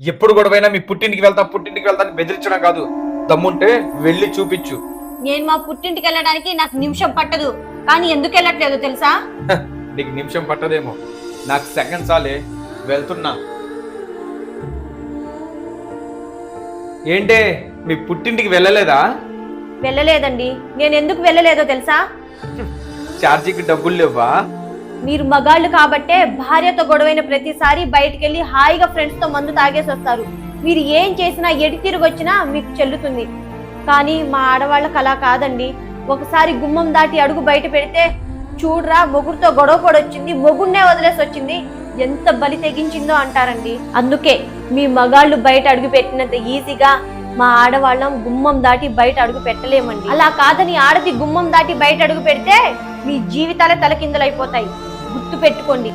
ఎప్పుడు గొడవైనా మీ పుట్టింటికి వెళ్తా పుట్టింటికి వెళ్తా అని బెదిరించడం కాదు. దమ్ముంటే వెళ్ళి చూపించు. నేను మా పుట్టింటికి వెళ్ళడానికి నాకు నిమిషం పట్టదు. కానీ ఎందుకు వెళ్ళట్లేదు తెలుసా? నీకు నిమిషం పట్టదేమో. నాకు సెకండ్ సాలే వెళ్తున్నా. ఏంటే మీ పుట్టింటికి వెళ్ళలేదా? వెళ్ళలేదండి. నేను ఎందుకు వెళ్ళలేదో తెలుసా? ఛార్జీకి డబ్బులు లేవా మీరు మగాళ్ళు కాబట్టే భార్యతో గొడవైన ప్రతిసారి బయటికి వెళ్ళి హాయిగా ఫ్రెండ్స్తో మందు తాగేసి వస్తారు. మీరు ఏం చేసినా ఎడి తిరిగి వచ్చినా మీకు చెల్లుతుంది. కానీ మా ఆడవాళ్ళకి అలా కాదండి. ఒకసారి గుమ్మం దాటి అడుగు బయట పెడితే చూడరా మొగుడుతో గొడవ పడొచ్చింది మొగుడినే వదిలేసి వచ్చింది. ఎంత బలి తెగించిందో అంటారండి. అందుకే మీ మగాళ్ళు బయట అడుగు పెట్టినంత ఈజీగా మా ఆడవాళ్ళం గుమ్మం దాటి బయట అడుగు పెట్టలేమండి. అలా కాదని ఆడది గుమ్మం దాటి బయట అడుగు పెడితే మీ జీవితాలే తలకిందులైపోతాయి. గుర్తు పెట్టుకోండి